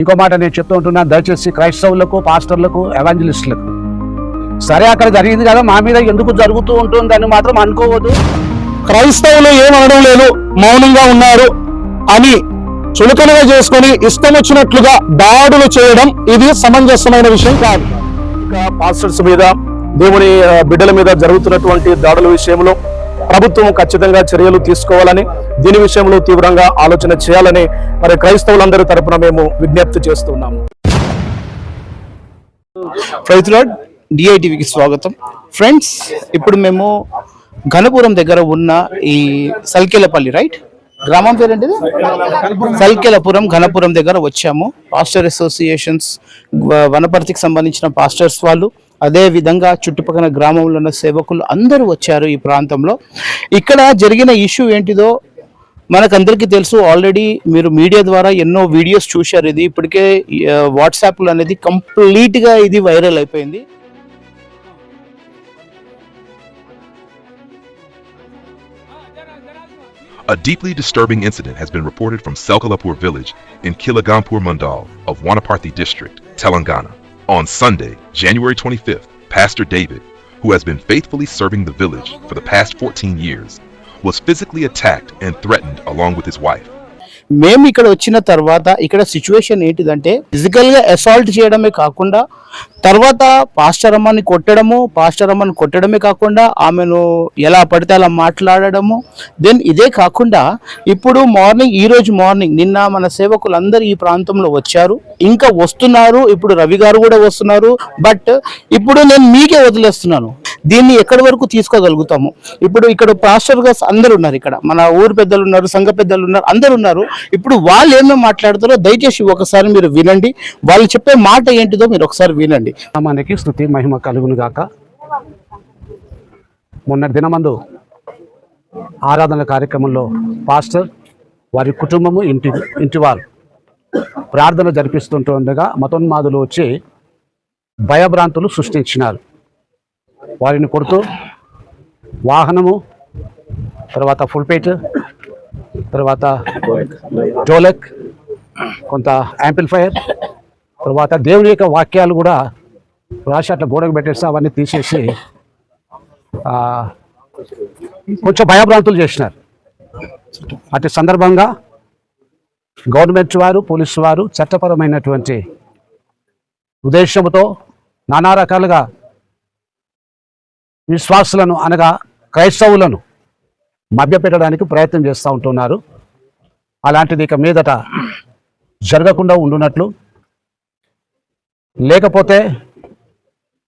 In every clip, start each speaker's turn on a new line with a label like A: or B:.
A: ఇంకో మాట నేను చెప్తూ ఉంటున్నాను దయచేసి క్రైస్తవులకు పాస్టర్లకు ఎవాంజలిస్టులకు. సరే అక్కడ జరిగింది కదా మా మీద ఎందుకు జరుగుతూ ఉంటుందని మాత్రం అనుకోవద్దు.
B: క్రైస్తవులు ఏమనడం లేదు మౌనంగా ఉన్నారు అని చులకనగా చేసుకొని ఇష్టం వచ్చినట్లుగా దాడులు చేయడం ఇది సమంజసమైన విషయం కాదు.
C: ఇంకా పాస్టర్స్ మీద దేవుని బిడ్డల మీద జరుగుతున్నటువంటి దాడుల విషయంలో ప్రభుత్వం ఖచ్చితంగా చర్యలు తీసుకోవాలని దీని విషయంలో తీవ్రంగా ఆలోచన చేయాలని మరి క్రైస్తవులందరి తరపున మేము విజ్ఞప్తి చేస్తున్నాము.
B: రైతులాడ్ డిఐటీవీకి స్వాగతం. ఫ్రెండ్స్ ఇప్పుడు మేము ఘనపురం దగ్గర ఉన్న ఈ సల్కెలపల్లి రైట్ గ్రామం పేరేంటిది? సల్కెలపురం ఘనపురం దగ్గర వచ్చాము. పాస్టర్ అసోసియేషన్స్ వనపర్తికి సంబంధించిన పాస్టర్స్ వాళ్ళు అదే విధంగా చుట్టుపక్కల గ్రామంలో ఉన్న సేవకులు అందరూ వచ్చారు ఈ ప్రాంతంలో. ఇక్కడ జరిగిన ఇష్యూ ఏంటిదో మనకందరికీ తెలుసు. ఆల్రెడీ మీరు మీడియా ద్వారా ఎన్నో వీడియోస్ చూశారు. ఇది ఇప్పటికే వాట్సాప్లో అనేది కంప్లీట్గా ఇది వైరల్ అయిపోయింది.
D: A deeply disturbing incident has been reported from Selkalapur village in Kilagampur Mandal of Wanaparthi district, Telangana. On Sunday, January 25th, Pastor David, who has been faithfully serving the village for the past 14 years, was physically attacked and threatened along with his wife.
B: మేము ఇక్కడ వచ్చిన తర్వాత ఇక్కడ situation ఏంటిదంటే ఫిజికల్గా assault చేయడమే కాకుండా తర్వాత పాస్టర్ అమ్మని కొట్టడము పాస్టర్ అమ్మని కొట్టడమే కాకుండా ఆమెను ఎలా పడితే అలా మాట్లాడడము. దెన్ ఇదే కాకుండా ఇప్పుడు మార్నింగ్ ఈ రోజు మార్నింగ్ నిన్న మన సేవకులందరూ ఈ ప్రాంతంలో వచ్చారు. ఇంకా వస్తున్నారు ఇప్పుడు రవి గారు కూడా వస్తున్నారు. బట్ ఇప్పుడు నేను మీకే వదిలేస్తున్నాను. దీన్ని ఎక్కడి వరకు తీసుకోగలుగుతాము? ఇప్పుడు ఇక్కడ పాస్టర్గా అందరు ఉన్నారు ఇక్కడ. మన ఊరు పెద్దలు ఉన్నారు సంఘ పెద్దలు ఉన్నారు అందరు ఉన్నారు. ఇప్పుడు వాళ్ళు ఏమేమి మాట్లాడతారో దయచేసి ఒకసారి మీరు వినండి. వాళ్ళు చెప్పే మాట ఏంటిదో మీరు ఒకసారి వినండి.
A: మనకి స్థుతి మహిమ కలుగును గాక. మొన్న దినమందు ఆరాధన కార్యక్రమంలో పాస్టర్ వారి కుటుంబము ఇంటి ఇంటివారు ప్రార్థన జరిపిస్తుంటుండగా మతోన్మాదులు వచ్చి భయభ్రాంతులు సృష్టించినారు. వారిని కొడుతూ వాహనము తర్వాత ఫుల్పేట్ తర్వాత డోలక్ కొంత యాంపిల్ఫైర్ తర్వాత దేవుని యొక్క వాక్యాలు కూడా రాసి అట్లా గోడకు పెట్టేసి అవన్నీ తీసేసి కొంచెం భయభ్రాంతులు చేసినారు. అటు సందర్భంగా గవర్నమెంట్ వారు పోలీసు వారు చట్టపరమైనటువంటి ఉద్దేశంతో నానా రకాలుగా విశ్వాసులను అనగా క్రైస్తవులను మభ్యపెట్టడానికి ప్రయత్నం చేస్తూ ఉంటున్నారు. అలాంటిది ఇక మీదట జరగకుండా ఉండునట్లు. లేకపోతే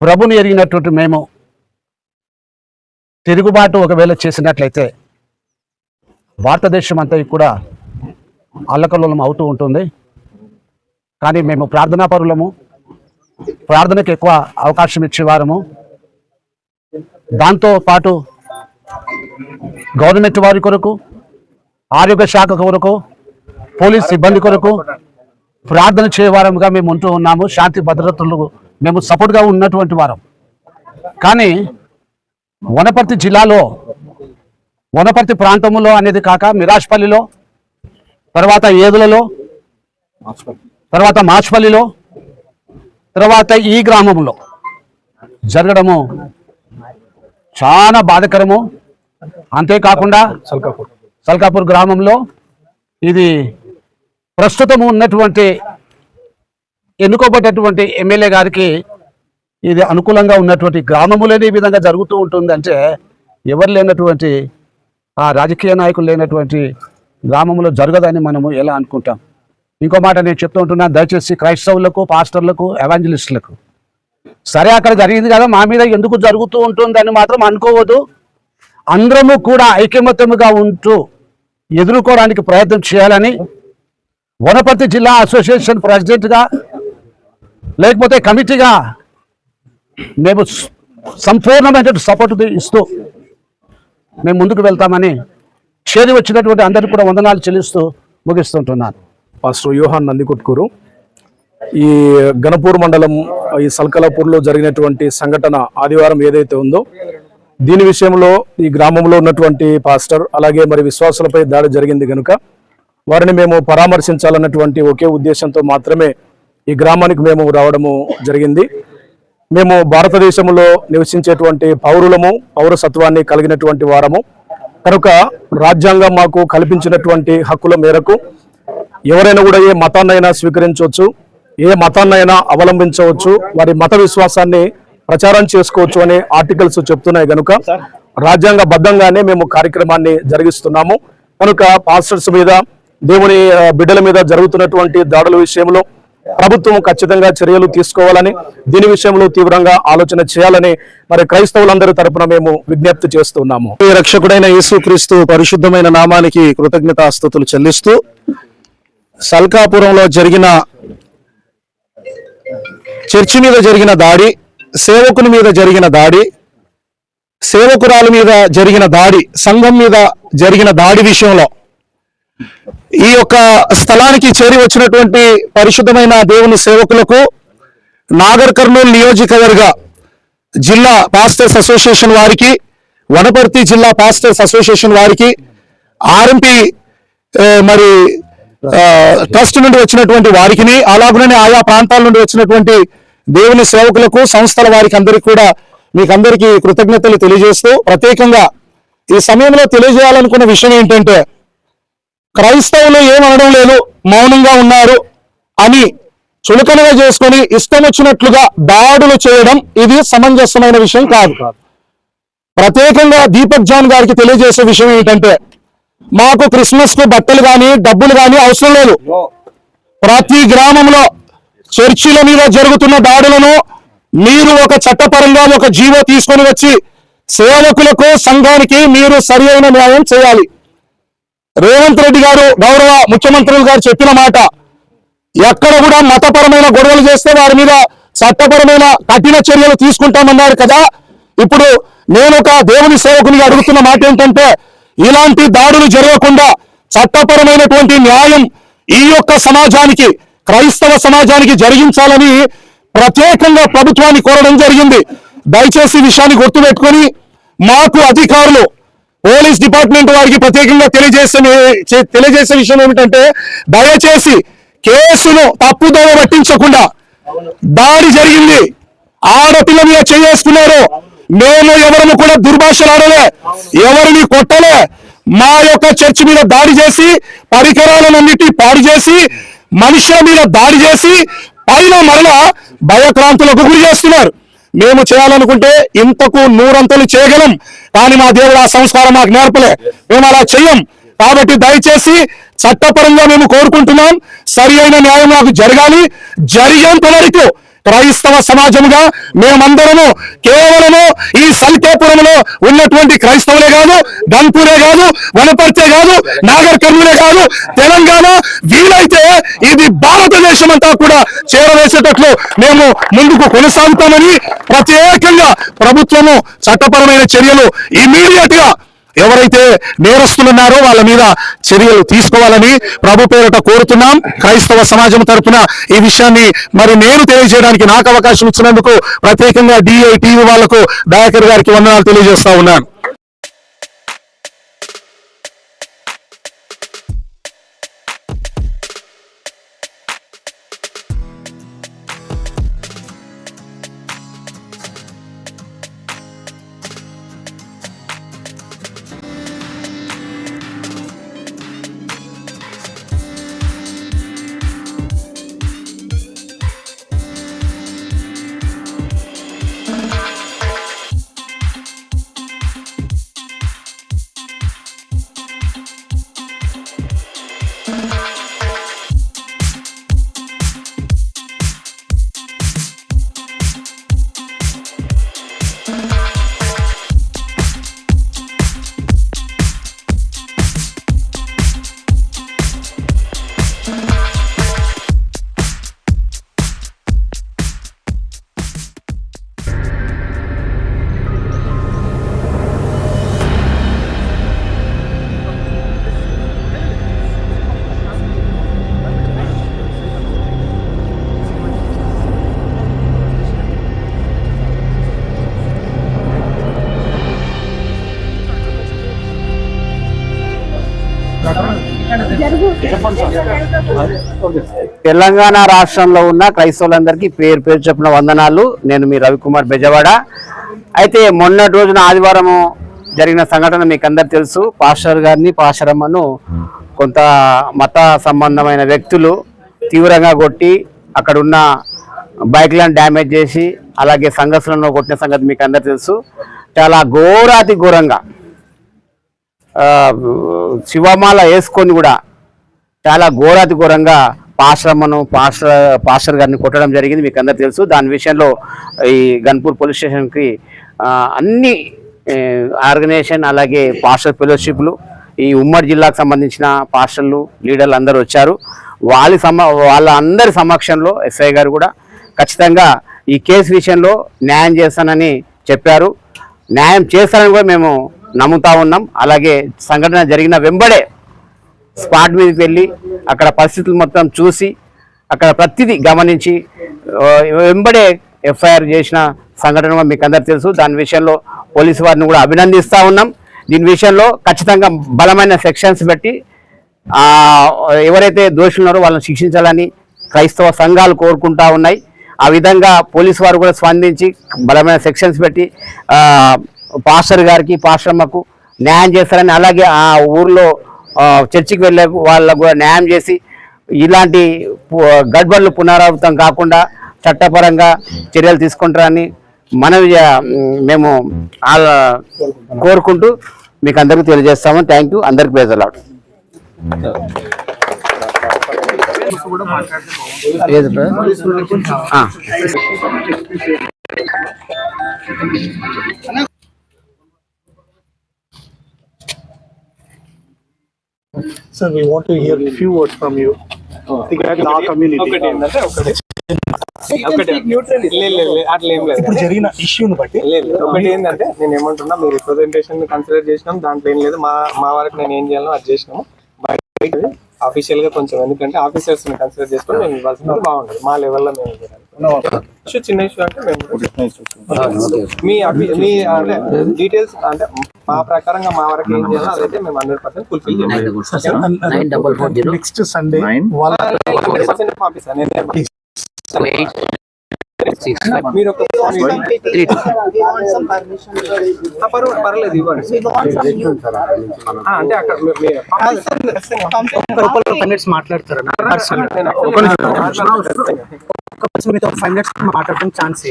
A: ప్రభుని ఎరిగినటువంటి మేము తిరుగుబాటు ఒకవేళ చేసినట్లయితే భారతదేశం అంతా కూడా అల్లకల్లోలం అవుతూ ఉంటుంది. కానీ మేము ప్రార్థనాపరులము ప్రార్థనకు ఎక్కువ అవకాశం ఇచ్చేవారము. దాంతో పాటు గవర్నమెంట్ వారి కొరకు ఆరోగ్య శాఖ కొరకు పోలీస్ సిబ్బంది కొరకు ప్రార్థన చేయవారముగా మేము ఉంటూ ఉన్నాము. శాంతి భద్రతలు మేము సపోర్ట్గా ఉన్నటువంటి వారం. కానీ వనపర్తి జిల్లాలో వనపర్తి ప్రాంతంలో అనేది కాక మిరాజ్పల్లిలో తర్వాత ఏదులలో తర్వాత మాచ్పల్లిలో తర్వాత ఈ గ్రామంలో జరగడము చాలా బాధకరము. అంతేకాకుండా
C: సల్కాపూర్.
A: సల్కాపూర్ గ్రామంలో ఇది ప్రస్తుతం ఉన్నటువంటి ఎన్నుకోబడ్డటువంటి ఎమ్మెల్యే గారికి ఇది అనుకూలంగా ఉన్నటువంటి గ్రామములోనే ఈ విధంగా జరుగుతూ ఉంటుంది అంటే ఎవరు లేనటువంటి ఆ రాజకీయ నాయకులు లేనటువంటి గ్రామంలో జరగదని మనము ఎలా అనుకుంటాం? ఇంకో మాట నేను చెప్తూ ఉంటున్నాను దయచేసి క్రైస్తవులకు పాస్టర్లకు ఎవాంజలిస్టులకు సరే అక్కడ జరిగింది కదా మా మీద ఎందుకు జరుగుతూ ఉంటుందని మాత్రం అనుకోవద్దు. అందరము కూడా ఐకమత్యముగా ఉంటూ ఎదుర్కోవడానికి ప్రయత్నం చేయాలని వనపర్తి జిల్లా అసోసియేషన్ ప్రెసిడెంట్గా లేకపోతే కమిటీగా మేము సంపూర్ణమైనటువంటి సంపూర్ణమైన సపోర్ట్ ఇస్తూ మేము ముందుకు వెళ్తామని చేరి వచ్చినటువంటి అందరికీ కూడా వందనాలు చెల్లిస్తూ ముగిస్తుంటున్నాను.
C: పాస్టర్ యోహాన్ నందికొట్కూరు. ఈ గణపూర్ మండలం ఈ సల్కలాపూర్లో జరిగినటువంటి సంఘటన ఆదివారం ఏదైతే ఉందో దీని విషయంలో ఈ గ్రామంలో ఉన్నటువంటి పాస్టర్ అలాగే మరి విశ్వాసులపై దాడి జరిగింది కనుక వారిని మేము పరామర్శించాలన్నటువంటి ఒకే ఉద్దేశంతో మాత్రమే ఈ గ్రామానికి మేము రావడము జరిగింది. మేము భారతదేశంలో నివసించేటువంటి పౌరులము పౌరసత్వాన్ని కలిగినటువంటి వారము. కనుక రాజ్యాంగం మాకు కల్పించినటువంటి హక్కుల మేరకు ఎవరైనా కూడా ఏ మతాన్నైనా స్వీకరించవచ్చు. ఏ మతాన్నైనా అవలంబించవచ్చు వారి మత విశ్వాసాన్ని ప్రచారం చేసుకోవచ్చు అనే ఆర్టికల్స్ చెప్తున్నాయి కనుక రాజ్యాంగ బద్ధంగానే మేము కార్యక్రమాన్ని జరిగిస్తున్నాము. కనుక పాస్టర్స్ మీద దేవుని బిడ్డల మీద జరుగుతున్నటువంటి దాడుల విషయంలో ప్రభుత్వం ఖచ్చితంగా చర్యలు తీసుకోవాలని దీని విషయంలో తీవ్రంగా ఆలోచన చేయాలని మరి క్రైస్తవులందరి తరపున మేము విజ్ఞప్తి చేస్తున్నాము.
E: ఈ రక్షకుడైన యేసుక్రీస్తు పరిశుద్ధమైన నామానికి కృతజ్ఞతాస్థుతులు చెల్లిస్తూ సల్కాపురంలో జరిగిన చర్చి మీద జరిగిన దాడి సేవకుని మీద జరిగిన దాడి సేవకురాల మీద జరిగిన దాడి సంఘం మీద జరిగిన దాడి విషయంలో ఈ యొక్క స్థలానికి చేరి వచ్చినటువంటి పరిశుద్ధమైన దేవుని సేవకులకు నాగర్ కర్నూలు నియోజకవర్గ జిల్లా పాస్టర్స్ అసోసియేషన్ వారికి వనపర్తి జిల్లా పాస్టర్స్ అసోసియేషన్ వారికి ఆర్ఎంపీ మరి ట్రస్ట్ నుండి వచ్చినటువంటి వారికి అలాగనే ఆయా ప్రాంతాల నుండి వచ్చినటువంటి దేవుని సేవకులకు సంస్థల వారికి అందరికీ కూడా మీకు అందరికీ కృతజ్ఞతలు తెలియజేస్తూ ప్రత్యేకంగా ఈ సమయంలో తెలియజేయాలనుకున్న విషయం ఏంటంటే క్రైస్తవులు ఏమనడం లేదు మౌనంగా ఉన్నారు అని చులకనగా చేసుకొని ఇష్టం వచ్చినట్లుగా దాడులు చేయడం ఇది సమంజసమైన విషయం కాదు. ప్రత్యేకంగా దీపక్ జాన్ గారికి తెలియజేసే విషయం ఏంటంటే మాకు క్రిస్మస్కు బట్టలు కానీ డబ్బులు కానీ అవసరం లేదు. ప్రతి గ్రామంలో చర్చిల మీద జరుగుతున్న దాడులను మీరు ఒక చట్టపరంగా ఒక జీవో తీసుకొని వచ్చి సేవకులకు సంఘానికి మీరు సరి అయిన న్యాయం చేయాలి. రేవంత్ రెడ్డి గారు గౌరవ ముఖ్యమంత్రులు గారు చెప్పిన మాట ఎక్కడ కూడా మతపరమైన గొడవలు చేస్తే వారి మీద చట్టపరమైన కఠిన చర్యలు తీసుకుంటామన్నారు కదా. ఇప్పుడు నేను ఒక దేవుని సేవకునిగా అడుగుతున్న మాట ఏంటంటే ఇలాంటి దాడులు జరగకుండా చట్టపరమైనటువంటి న్యాయం ఈ యొక్క సమాజానికి క్రైస్తవ సమాజానికి జరిగించాలని ప్రత్యేకంగా ప్రభుత్వాన్ని కోరడం జరిగింది. దయచేసి విషయాన్ని గుర్తుపెట్టుకొని మాకు అధికారులు పోలీస్ డిపార్ట్మెంట్ వారికి ప్రత్యేకంగా తెలియజేసే తెలియజేసే విషయం ఏమిటంటే దయచేసి కేసును తప్పుదోవ పట్టించకుండా దాడి జరిగింది. ఆడపిల్ల మీద చేసుకున్నారు మేము ఎవరు కూడా దుర్భాషలాడలే ఎవరిని కొట్టలే. మా యొక్క చర్చి మీద దాడి చేసి పరికరాలన్నిటి పాడు చేసి మనుషుల మీద దాడి చేసి పైన మరలా భయక్రాంతులకు గురి చేస్తున్నారు. మేము చేయాలనుకుంటే ఇంతకు నూరంతలు చేయగలం కానీ మా దేవుడు ఆ సంస్కారం మాకు నేర్పలే. మేము అలా చెయ్యం. కాబట్టి దయచేసి చట్టపరంగా మేము కోరుకుంటున్నాం. సరి అయిన న్యాయం మాకు జరగాలి. జరిగేంత వరకు క్రైస్తవ సమాజంగా మేమందరము కేవలము ఈ సల్కేపురంలో ఉన్నటువంటి క్రైస్తవులే కాదు గన్పూరే కాదు వనపర్తే కాదు నాగర్ కర్ణులే కాదు తెలంగాణ వీలైతే ఇది భారతదేశం అంతా కూడా చేరవేసేటట్లు మేము ముందుకు కొనసాగుతామని ప్రత్యేకంగా ప్రభుత్వము చట్టపరమైన చర్యలు ఇమీడియట్గా ఎవరైతే నేరస్తులున్నారో వాళ్ళ మీద చర్యలు తీసుకోవాలని ప్రభు పేరిట కోరుతున్నాం. క్రైస్తవ సమాజం తరఫున ఈ విషయాన్ని మరి నేను తెలియజేయడానికి నాకు అవకాశం ఇచ్చినందుకు ప్రత్యేకంగా డిఐ టీవీ వాళ్ళకు దయాకర్ గారికి వందనాలు తెలియజేస్తా ఉన్నాను.
F: తెలంగాణ రాష్ట్రంలో ఉన్న క్రైస్తవులందరికీ పేరు పేరు చెప్పిన వందనాలు. నేను మీ రవికుమార్ బెజవాడ. అయితే మొన్నటి రోజున ఆదివారము జరిగిన సంఘటన మీకు అందరు తెలుసు. పాస్టర్ గారిని పాస్టరమ్మను కొంత మత సంబంధమైన వ్యక్తులు తీవ్రంగా కొట్టి అక్కడ ఉన్న బైక్లను డ్యామేజ్ చేసి అలాగే సంఘర్షణలో కొట్టిన సంగతి మీకు అందరు తెలుసు. చాలా ఘోరాతి ఘోరంగా శివమాల వేసుకొని కూడా చాలా ఘోరాతి ఘోరంగా పాశ్రమను పాస్టర్ పాస్టర్ గారిని కొట్టడం జరిగింది మీకు అందరు తెలుసు. దాని విషయంలో ఈ గన్పూర్ పోలీస్ స్టేషన్కి అన్ని ఆర్గనైజేషన్ అలాగే పాస్టర్ ఫెలోషిప్లు ఈ ఉమ్మడి జిల్లాకు సంబంధించిన పాస్టర్లు లీడర్లు అందరూ వచ్చారు. వాళ్ళ సమ వాళ్ళ అందరి సమక్షంలో ఎస్ఐ గారు కూడా ఖచ్చితంగా ఈ కేసు విషయంలో న్యాయం చేస్తానని చెప్పారు. న్యాయం చేస్తానని కూడా మేము నమ్ముతా ఉన్నాం. అలాగే సంఘటన జరిగిన వెంబడే స్పాట్ మీదకి వెళ్ళి అక్కడ పరిస్థితులు మొత్తం చూసి అక్కడ ప్రతిదీ గమనించి వెంబడే ఎఫ్ఐఆర్ చేసిన సంఘటన మీకు అందరు తెలుసు. దాని విషయంలో పోలీసు వారిని కూడా అభినందిస్తూ ఉన్నాం. దీని విషయంలో ఖచ్చితంగా బలమైన సెక్షన్స్ పెట్టి ఎవరైతే దోషులు ఉన్నారో వాళ్ళని శిక్షించాలని క్రైస్తవ సంఘాలు కోరుకుంటా ఉన్నాయి. ఆ విధంగా పోలీసు వారు కూడా స్పందించి బలమైన సెక్షన్స్ పెట్టి పాస్టర్ గారికి పాస్టర్మకు న్యాయం చేస్తారని అలాగే ఆ ఊర్లో చర్చికి వెళ్ళే వాళ్ళకు కూడా న్యాయం చేసి ఇలాంటి గడ్బడులు పునరావృతం కాకుండా చట్టపరంగా చర్యలు తీసుకుంటారని మనవి మేము ఆ- కోరుకుంటూ మీకు అందరికీ తెలియజేస్తాము. Thank you. అందరికి పేదలాడు
G: Sir,
H: ఒకటి ఏంటంటే ఒకటి ఒకటి లే, లే, లే, అట్లా ఏం లేదు
G: ఇప్పుడు జరిగిన ఇష్యూని బట్టి.
H: ఒకటి ఏంటంటే నేను ఏమంటున్నా మీరు రిప్రజెంటేషన్ కన్సిడర్ చేసినాం దాంట్లో ఏం లేదు. మా మా వరకు నేను ఏం చేయాలో అది చేసినాము. బయట అఫీషియల్గా కొంచెం ఎందుకంటే ఆఫీసర్స్ని కన్సిడర్ చేసుకొని మేము ఇవ్వాల్సిన బాగుండదు మా లెవెల్లో మేము ఇష్యూ చిన్న ఇష్యూ అంటే మేము మీ అభి- మీ అంటే డీటెయిల్స్ అంటే మా ప్రకారంగా మా వరకు ఏం చేయాలో అదైతే మేము హండ్రెడ్ పర్సెంట్ ఫుల్ఫిల్ చేయాలి
G: నెక్స్ట్ సండే
H: పంపిస్తాను నేను మీరు పర్లేదు ఇవ్వండి అంటే అక్కడ
G: మినిట్స్ మాట్లాడతారు. మీతో ఫైవ్ మినిట్స్ మాట్లాడడం ఛాన్స్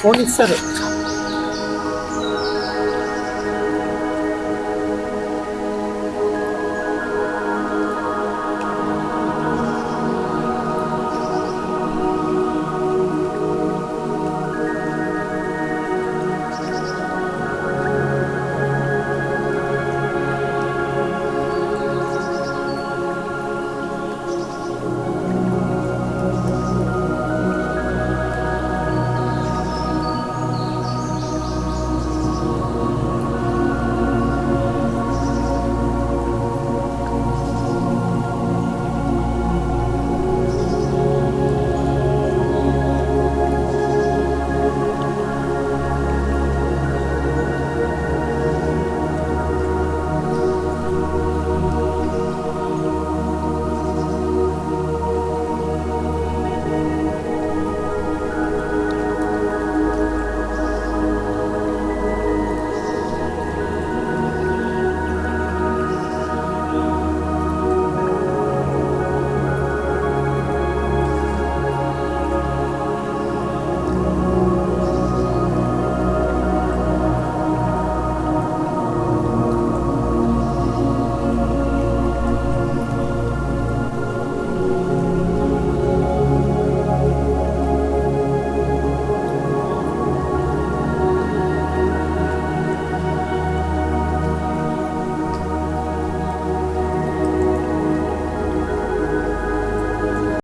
G: ఫోన్ ఇస్తారు